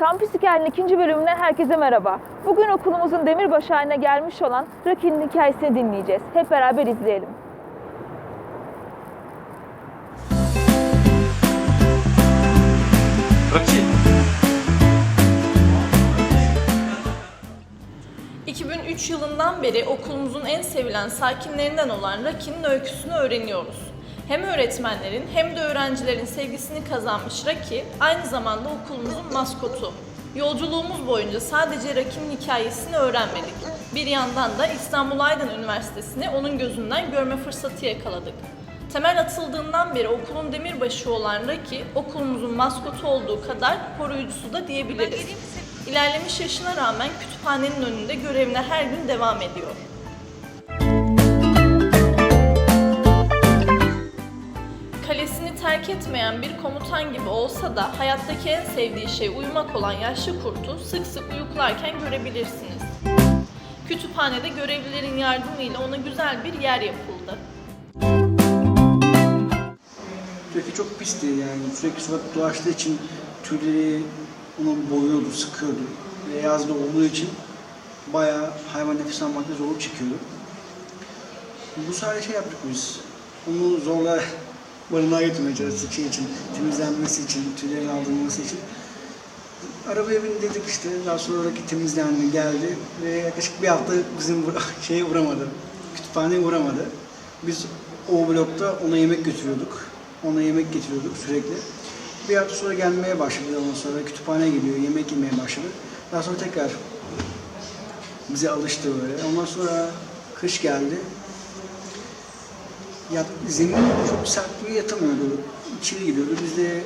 Kampüs Hikayenin ikinci bölümüne herkese merhaba. Bugün okulumuzun demirbaşı haline gelmiş olan Rocky'nin hikayesini dinleyeceğiz. Hep beraber izleyelim. Rakip. 2003 yılından beri okulumuzun en sevilen sakinlerinden olan Raki'nin öyküsünü öğreniyoruz. Hem öğretmenlerin hem de öğrencilerin sevgisini kazanmış Raki, aynı zamanda okulumuzun maskotu. Yolculuğumuz boyunca sadece Raki'nin hikayesini öğrenmedik. Bir yandan da İstanbul Aydın Üniversitesi'ni onun gözünden görme fırsatı yakaladık. Temel atıldığından beri okulun demirbaşı olan Raki, okulumuzun maskotu olduğu kadar koruyucusu da diyebiliriz. İlerlemiş yaşına rağmen kütüphanenin önünde görevine her gün devam ediyor. Terk etmeyen bir komutan gibi olsa da hayattaki en sevdiği şey uyumak olan yaşlı kurtu sık sık uyuklarken görebilirsiniz. Kütüphanede görevlilerin yardımıyla ona güzel bir yer yapıldı. Sürekli çok pisti yani sürekli sokakta dolaştığı için tüyleri onu boğuyordu, sıkıyordu. Ve yazda olduğu için bayağı hayvan nefes almakta zorluk çekiyordu. Bu sayede şey yaptık biz. Onu zorla barınağa götürmeye çalıştık şey için, temizlenmesi için, tüylerin aldırılması için. Arabaya bindirdik işte, daha sonra oradaki temizlendi, geldi ve yaklaşık bir hafta bizim şeye uğramadı, kütüphaneye uğramadı. Biz o blokta ona yemek götürüyorduk, ona yemek getiriyorduk sürekli. Bir hafta sonra gelmeye başladı ondan sonra kütüphaneye gidiyor, yemek yemeye başladı. Daha sonra tekrar bize alıştı böyle. Ondan sonra kış geldi. Ya, zemin çok sert bir yatamıyordu. İçeri gidiyordu. Biz de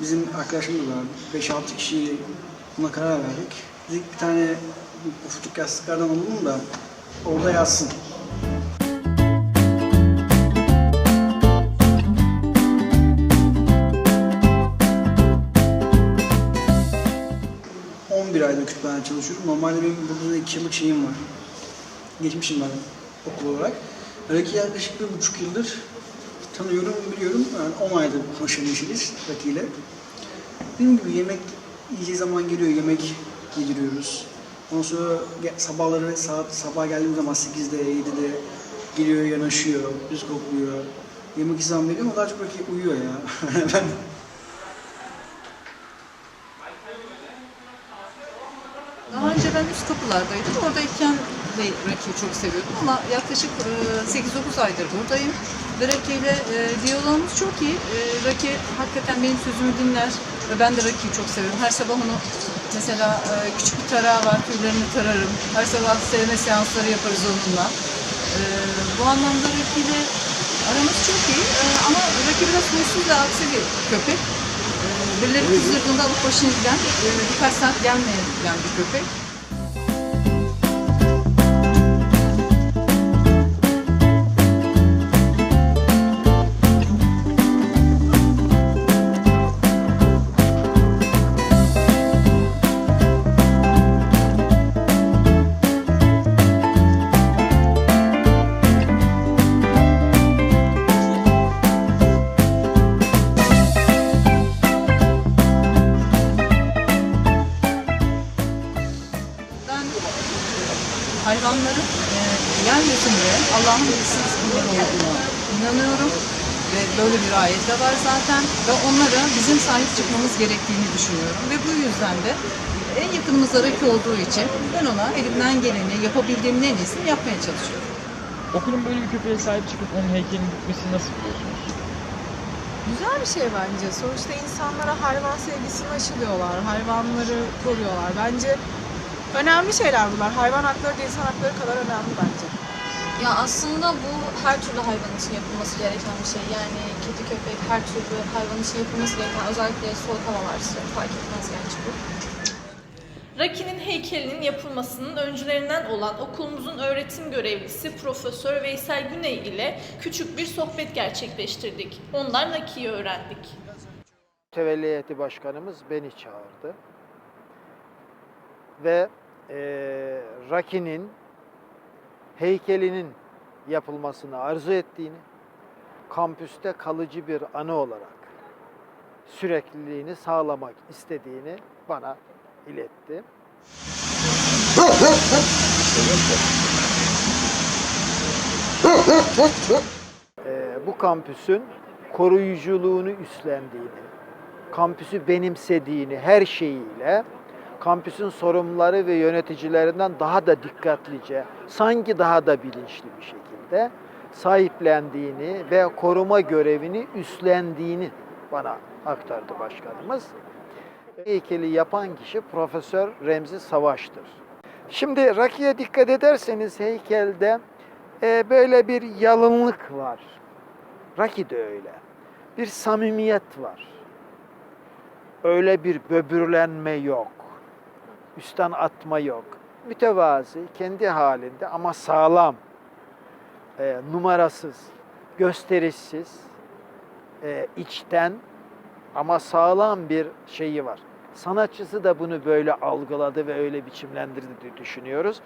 bizim arkadaşımız vardı. 5-6 kişi buna karar verdik. Dedik bir tane ufuk yastıklardan alalım da orada yatsın. ...11 aydır kütüphanede çalışıyorum. Normalde benim burada 2 yıllık şeyim var. Geçmişim var okul olarak. Raki yaklaşık bir buçuk yıldır tanıyorum, biliyorum. Yani 10 aydır haşır neşiriz Raki ile. Dediğim gibi yemek yiyeceği zaman geliyor, yemek yediriyoruz. Ondan sonra sabahları saat sabah geldiğim zaman 8'de 7'de geliyor, yanaşıyor, düz kokluyor. Yemek zaman veriyor ama daha çok Raki uyuyor ya. ben Daha önce ben üst kapılardaydım. Oradayken Raki'yi çok seviyordum ama yaklaşık e, 8-9 aydır buradayım. Ve Raki ile e, diyalogumuz çok iyi. E, Raki hakikaten benim sözümü dinler ve ben de Raki'yi çok seviyorum. Her sabah onu mesela e, küçük bir tarağı var, tüylerini tararım. Her sabah sevme seansları yaparız onunla. E, bu anlamda Raki ile aramız çok iyi. E, ama Raki biraz huysuz ve aksi bir köpek. E, birileri kızdırdığında alıp başını giden, e, birkaç saat gelmeyen bir köpek. Hayvanların e, yeryüzünde Allah'ın eşsiz kulları olduğuna inanıyorum. Ve böyle bir ayet de var zaten. Ve onlara bizim sahip çıkmamız gerektiğini düşünüyorum. Ve bu yüzden de en yakınımızda Raki olduğu için ben ona elimden geleni, yapabildiğimin en iyisini yapmaya çalışıyorum. Okulun böyle bir köpeğe sahip çıkıp onun heykelini dikmesini nasıl buluyorsunuz? Güzel bir şey bence. Sonuçta insanlara hayvan sevgisini aşılıyorlar, hayvanları koruyorlar. Bence önemli şeyler bunlar. Hayvan hakları da insan hakları kadar önemli bence. Ya aslında bu her türlü hayvan için yapılması gereken bir şey. Yani kedi, köpek her türlü hayvan için yapılması gereken özellikle soğuk havalar fark etmez gerçi bu. Raki'nin heykelinin yapılmasının öncülerinden olan okulumuzun öğretim görevlisi Profesör Veysel Güney ile küçük bir sohbet gerçekleştirdik. Ondan Raki'yi öğrendik. Tevelli heyeti başkanımız beni çağırdı. Ve eee Raki'nin heykelinin yapılmasını arzu ettiğini, kampüste kalıcı bir anı olarak sürekliliğini sağlamak istediğini bana iletti. Ee, bu kampüsün koruyuculuğunu üstlendiğini, kampüsü benimsediğini her şeyiyle kampüsün sorumluları ve yöneticilerinden daha da dikkatlice, sanki daha da bilinçli bir şekilde sahiplendiğini ve koruma görevini üstlendiğini bana aktardı başkanımız. Heykeli yapan kişi Profesör Remzi Savaş'tır. Şimdi Raki'ye dikkat ederseniz heykelde e, böyle bir yalınlık var. Raki de öyle. Bir samimiyet var. Öyle bir böbürlenme yok. Üstten atma yok. Mütevazi, kendi halinde ama sağlam, e, numarasız, gösterişsiz, e, içten ama sağlam bir şeyi var. Sanatçısı da bunu böyle algıladı ve öyle biçimlendirdi diye düşünüyoruz.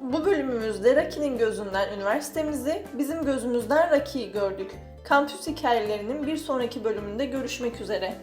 Bu bölümümüzde Raki'nin gözünden üniversitemizi, bizim gözümüzden Raki'yi gördük. Kampüs hikayelerinin bir sonraki bölümünde görüşmek üzere.